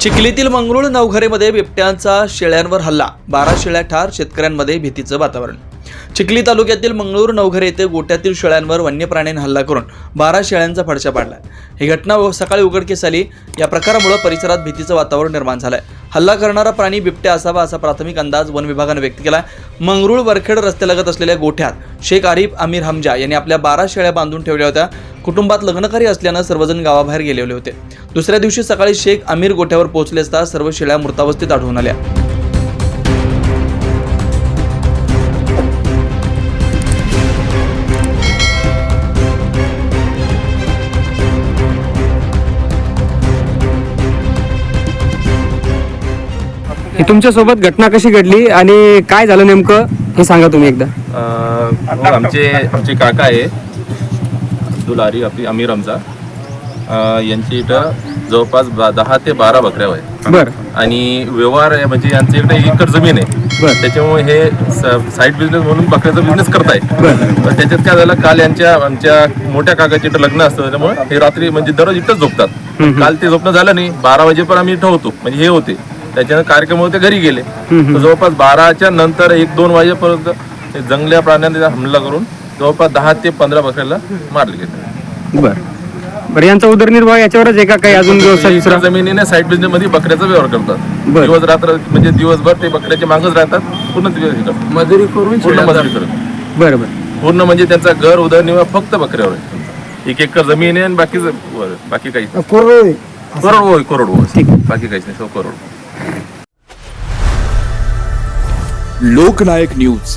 चिखलीतील मंगरुळ नवघरेमध्ये बिबट्यांचा शेळ्यांवर हल्ला. बारा शेळ्या ठार शेतकऱ्यांमध्ये भीतीचं वातावरण. चिखली तालुक्यातील मंगळूर नवघरे येथे गोट्यातील शेळ्यांवर वन्य प्राण्यांनी हल्ला करून बारा शेळ्यांचा फडशा पाडला ही घटना सकाळी उघडकीस आली या प्रकारामुळे परिसरात भीतीचं वातावरण निर्माण झालंय. हल्ला करणारा प्राणी बिबट्या असावा असा प्राथमिक अंदाज वन विभागानं व्यक्त केला मंगरुळ वरखेड रस्त्यालगत असलेल्या गोठ्यात शेख आरिफ आमिर हमजा यांनी आपल्या बारा शेळ्या बांधून ठेवल्या होत्या. कुटुंबात लग्नकार्य असल्यानं सर्वजण गावाबाहेर गेलेले होते. दुसऱ्या दिवशी सकाळी शेख आमिर गोठ्यावर पोहोचले असता सर्व शेळ्या मृतावस्थेत आढळून आल्या. ही तुमच्यासोबत घटना कशी घडली आणि काय झालं नेमकं? हे सांगा तुम्ही एकदा. अ, हो, आमचे आमचे काका आहे. अब्दुल आरी आपली अमीर हमजा अ, यांची इथं जवळपास बा- दहा ते बारा बकऱ्या आहे बर. आणि व्यवहार आहे म्हणजे यांच्या इकडे एकर जमीन आहे. बर. त्याच्यामुळे हे साईड बिझनेस म्हणून बकऱ्याचा बिझनेस करताय बर. पण त्याच्यात काय झालं काल यांच्या आमच्या मोठ्या काकाचे इथं लग्न असतं त्याच्यामुळे हे रात्री म्हणजे दररोज इथंच झोपतात. काल ते झोपणं झालं नाही बारा वाजेपर्यंत आम्ही इथं होतो. म्हणजे हे होते. त्याच्यानं कार्यक्रम होते घरी गेले. तर जवळपास बाराच्या नंतर एक दोन वाजेपर्यंत ते जंगल्या प्राण्यांनी हमला करून जवळपास दहा ते पंधरा बकऱ्याला मारले गेले. बर. बरं यांचा उदरनिर्वाह याच्यावरच आहे का काही अजून व्यवसाय दुसरा? एका जमिनीने साईड बिझनेस मध्ये बकऱ्याचा व्यवहार करतात. बरं. दिवस रात्र म्हणजे दिवसभर ते बकऱ्याच्या मागच राहतात पूर्ण दिवस हे करतात. मजुरी करून पूर्ण मजुरी करतात. बरं बरं. पूर्ण म्हणजे त्यांचा घर उदरनिर्वाह फक्त बकऱ्यावर आहे. एक एकर जमीन आहे आणि बाकी काहीच नाही. करोड होय करोड होय बाकी काहीच नाही सो करोड लोकनायक न्यूज.